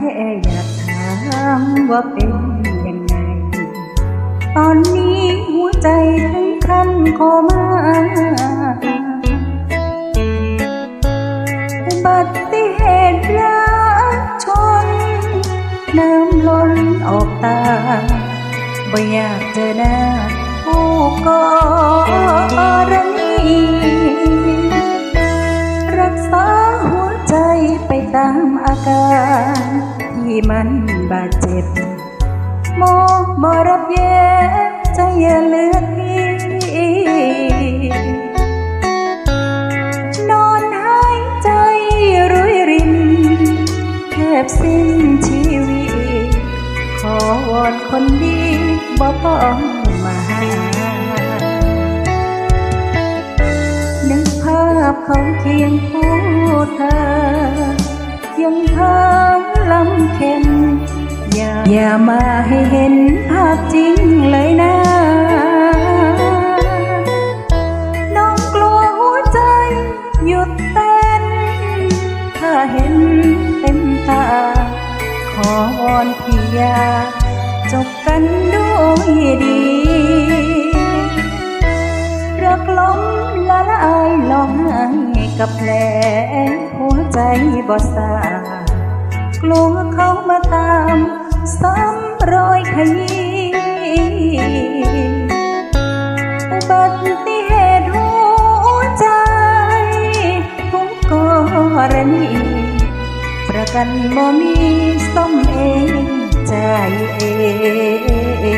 แค่อยากถามว่าเป็นยังไง ตอนนี้หัวใจถึงขั้นโคม่าอุบัติเหตุรักชน น้ำล้นออกตาบ่อยากเจอหน้าผู้ก่อรณี ตามอาการที่มันบาดเจ็บ โมองบ่รับแย้ใจอย่าเลือกพี่นอนหายใจรุยรินแทบสิ้นชีวิต ขอวอนคนดีบ่ต้องมาหานึกภาพเขาเคียงคู่เธอ ยังเธอลำเค็นอย่าอย่ามาให้เห็นภาพจริงเลยนะ น้องกลัวหัวใจหยุดเต้น ถ้าเห็นเต็มตา ขอวอนพี่ยาจบกันด้วยดี รักล้มละลายลองไห้กับแผล ใจบ่สากลัวเขามาตามซ้ำรอยขยี้อุบัติเหตุหัวใจทุกกรณีประกันบ่มีซ่อมเองใจเอง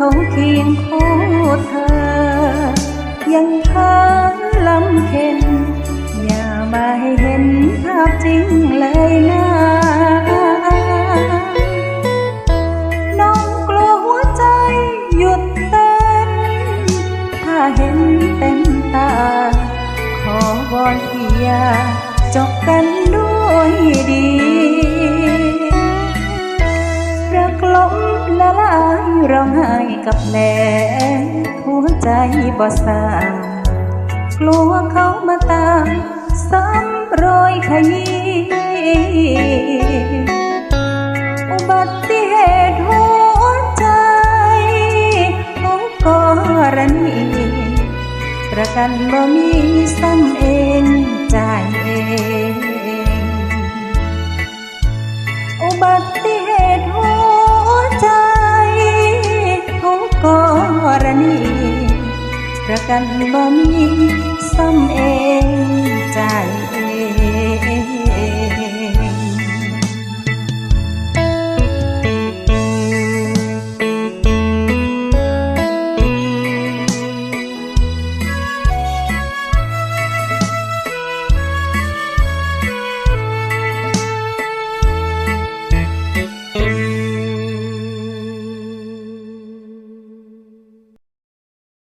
เขาเคียงคู่เธอ ยังเพาลำเค็นอย่ามาให้เห็นภาพจริงเลยนะน้องกลัวหัวใจหยุดเต้น ถ้าเห็นเต็มตา ขอวอนพี่อย่าจบกันด้วยดี มละลายร้องไห้กับแผลหัวใจบ่สากลัวเขามาตามซ้ำรอยขยี้อุบัติเหตุหัวใจของกรณีประกันบ่มีซ้ำเองใจ กรณีประกันบ่มีซ้ำเองจ่ายเอ